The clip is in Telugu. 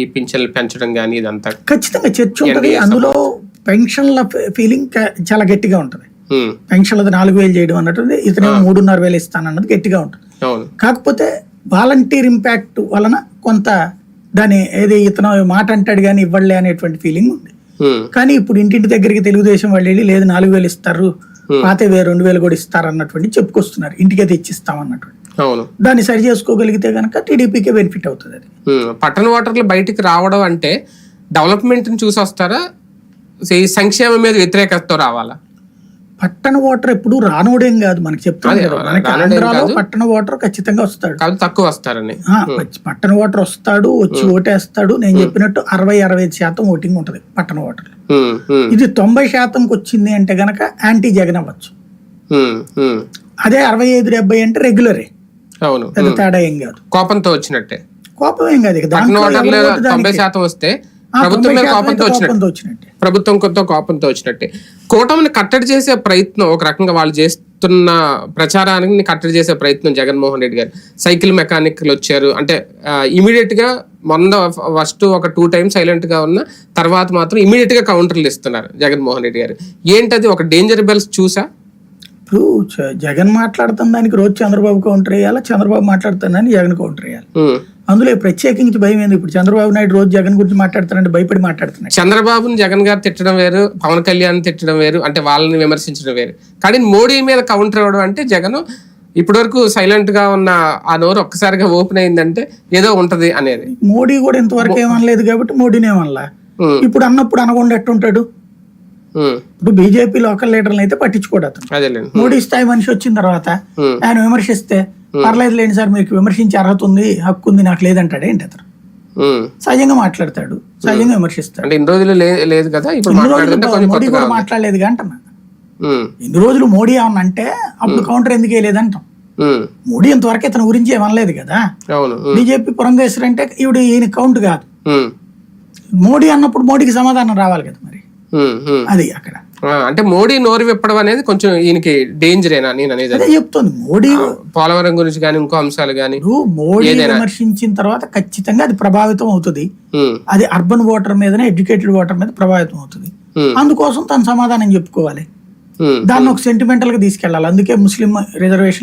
ఈ పింఛన్లు పెంచడం కానీ ఇదంతా ఖచ్చితంగా చర్చ ఉంటుంది. అందులో పెన్షన్ల ఫీలింగ్ చాలా గట్టిగా ఉంటుంది. ఉమ్, పెన్షన్లది నాలుగు వేలు చేయడం అన్నట్టు ఇతనే మూడున్నర వేలు ఇస్తానన్నది గట్టిగా ఉంటుంది. కాకపోతే వాలంటీర్ ఇంపాక్ట్ వలన కొంత దాని ఏది ఇతను మాట అంటాడు కానీ ఇవ్వలే అనేటువంటి ఫీలింగ్ ఉంది. కానీ ఇప్పుడు ఇంటింటి దగ్గరికి తెలుగుదేశం వాళ్ళు వెళ్ళి లేదు నాలుగు వేలు ఇస్తారు పాతే రెండు వేలు కూడా ఇస్తారు అన్నటువంటి చెప్పుకొస్తున్నారు. ఇంటికే తెచ్చిస్తాం అన్నటువంటి. దాన్ని సరి చేసుకోగలిగితే కనుక టీడీపీకే బెనిఫిట్ అవుతుంది అది. పట్టణ ఓటర్లు బయటికి రావడం అంటే డెవలప్మెంట్ చూసి వస్తారా? ఈ సంక్షేమం మీద వ్యతిరేకతతో రావాలా? పట్టణ ఓటర్ ఎప్పుడు రానోడేం కాదు. మనకి చెప్తాను. పట్టణ ఓటర్ ఖచ్చితంగా వస్తాడు. తక్కువ వస్తారని. పట్టణ ఓటర్ వస్తాడు వచ్చి ఓటేస్తాడు. నేను చెప్పినట్టు అరవై అరవై శాతం ఓటింగ్ ఉంటది పట్టణ ఉమ్, ఇది తొంభై శాతంకి వచ్చింది అంటే గనక యాంటీ జగన్ అవ్వచ్చు. అదే అరవై ఐదు డెబ్బై అంటే రెగ్యులరే అవును. పెద్ద తేడా ఏం కాదు. కోపంతో వచ్చినట్టే. కోపం ఏం కాదు. ఇక తొంభై. శాతం వస్తే ప్రభుత్వం మీద కోపంతో వచ్చినట్టు. ప్రభుత్వం కొత్త కోపంతో వచ్చినట్టే. కూటమిని కట్టడి చేసే ప్రయత్నం ఒక రకంగా వాళ్ళు చేస్తున్న ప్రచారానికి కట్టడి చేసే ప్రయత్నం జగన్మోహన్ రెడ్డి గారు. సైకిల్ మెకానిక్లు వచ్చారు. అంటే ఇమీడియట్గా మొన్న ఫస్ట్ ఒక టూ టైమ్స్ సైలెంట్గా ఉన్న తర్వాత మాత్రం ఇమీడియట్గా కౌంటర్లు ఇస్తున్నారు జగన్మోహన్ రెడ్డి గారు. ఏంటది? ఒక డేంజర్ బెల్స్ చూసా? ఇప్పుడు జగన్ మాట్లాడుతున్న దానికి రోజు చంద్రబాబు కౌంటర్ వేయాలి? చంద్రబాబు మాట్లాడుతున్నాని జగన్ కౌంటర్ వేయాలి. అందులో ప్రత్యేకించి భయం ఏంది? ఇప్పుడు చంద్రబాబు నాయుడు రోజు జగన్ గురించి మాట్లాడుతానంటే భయపడి మాట్లాడుతున్నాడు. చంద్రబాబుని జగన్ గారు తిట్టడం వేరు పవన్ కళ్యాణ్ తిట్టడం వేరు అంటే వాళ్ళని విమర్శించడం వేరు. కానీ మోడీ మీద కౌంటర్ ఇవ్వడం అంటే జగన్ ఇప్పటివరకు సైలెంట్గా ఉన్న ఆ నోరు ఒక్కసారిగా ఓపెన్ అయిందంటే ఏదో ఉంటది అనేది. మోడీ కూడా ఇంతవరకు ఏమనలేదు కాబట్టి మోడీని ఏమనలా? ఇప్పుడు అన్నప్పుడు అనకుండా ఎట్టుంటాడు? ఇప్పుడు బీజేపీ లోకల్ లీడర్లు అయితే పట్టించుకోడు అతను. అదేలేండి. మోడీ స్థాయి మనిషి వచ్చిన తర్వాత ఉమ్, ఆయన విమర్శిస్తే పర్లేదు లేండి సార్ మీకు విమర్శించే అర్హత ఉంది హక్కు ఉంది నాకు లేదంటాడు ఏంటి అతను. సహజంగా మాట్లాడతాడు సహజంగా విమర్శిస్తాడు. ఇన్ని రోజులు లేదు కదా ఇప్పుడు మోడీ కూడా. మాట్లాడలేదు అంటున్నా ఇన్ని రోజులు మోడీ ఏమన్నా అంటే అప్పుడు కౌంటర్ ఎందుకు వేయలేదంటాం మోడీ ఇంతవరకు ఇతని గురించి ఏమనలేదు కదా. అవును. బీజేపీ పురంధేశ్వరి అంటే ఈవిడ ఈయన కౌంట్ కాదు. మోడీ అన్నప్పుడు మోడీకి సమాధానం రావాలి కదా మరి. అది అక్కడ. అంటే మోడీ నోరు విప్పడం అనేది కొంచెం ఈయనకి డేంజరేనా నేను అనేది అదే చెప్తుంది. మోడీ పోలవరం గురించి కానీ ఇంకో అంశాలు కానీ మోడీ విమర్శించిన తర్వాత ఖచ్చితంగా అది ప్రభావితం అవుతుంది. అది అర్బన్ ఓటర్ మీదనే ఎడ్యుకేటెడ్ ఓటర్ మీద ప్రభావితం అవుతుంది. అందుకోసం తను సమాధానం చెప్పుకోవాలి. దాన్ని ఒక సెంటిమెంటల్గా తీసుకెళ్ళాలి. అందుకే ముస్లిం రిజర్వేషన్